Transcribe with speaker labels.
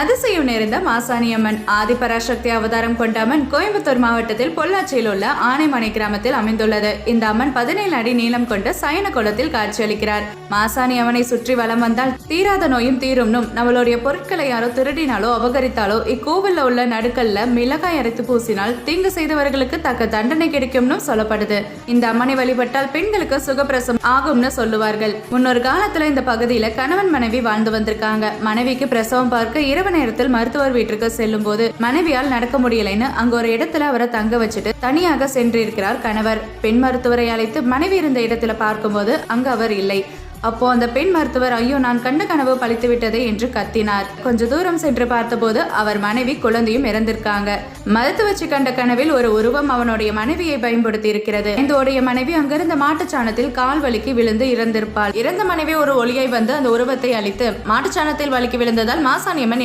Speaker 1: அதிசயம் நிறைந்த மாசாணியம்மன். ஆதிபராசக்தி அவதாரம் கொண்ட அம்மன் கோயம்புத்தூர் மாவட்டத்தில் பொள்ளாச்சியில் உள்ள ஆனைமனை கிராமத்தில் அமைந்துள்ளது. இந்த அம்மன் பதினேழு அடி நீளம் கொண்ட சயன குளத்தில் காட்சியளிக்கிறார். மாசாணி அம்மனை சுற்றி வலம் வந்தால் தீராத நோயும் தீரும்னும் நம்மளுடைய பொருட்களை யாரோ திருடினாலோ அபகரித்தாலோ இக்கோவில்ல உள்ள நடுக்கல்ல மிளகாய் அரைத்து பூசினால் தீங்கு செய்தவர்களுக்கு தக்க தண்டனை கிடைக்கும்னு சொல்லப்படுது. இந்த அம்மனை வழிபட்டால் பெண்களுக்கு சுகப்பிரசம் ஆகும்னு சொல்லுவார்கள். முன்னொரு காலத்துல இந்த பகுதியில கணவன் மனைவி வாழ்ந்து வந்திருக்காங்க. மனைவிக்கு பிரசவம் பார்க்க இரவு இரவு நேரத்தில் மருத்துவர் வீட்டிற்கு செல்லும் போது மனைவியால் நடக்க முடியலைன்னு அங்க ஒரு இடத்துல அவரை தங்க வச்சுட்டு தனியாக சென்றிருக்கிறார் கணவர். பெண் மருத்துவரை அழைத்து மனைவி இருந்த இடத்துல பார்க்கும்போது அங்கு அவர் இல்லை. அப்போ அந்த பெண் மருத்துவர் ஐயோ நான் கண்ட கனவு பழித்து விட்டதே என்று கத்தினார். கொஞ்ச தூரம் சென்று பார்த்தபோது அவர் மனைவி குழந்தையும் இறந்திருக்காங்க. மருத்துவச்சு கண்ட கனவில் ஒரு உருவம் அவனுடைய மனைவியை பயன்படுத்தி இருக்கிறது இந்தோடைய மனைவி அங்கிருந்த மாட்டுச்சாணத்தில் கால் வலிக்கு விழுந்து இறந்திருப்பாள். இறந்த மனைவி ஒரு ஒளியை வந்து அந்த உருவத்தை அழித்து மாட்டுச்சாணத்தில் வலிக்கு விழுந்ததால் மாசாணியம்மன்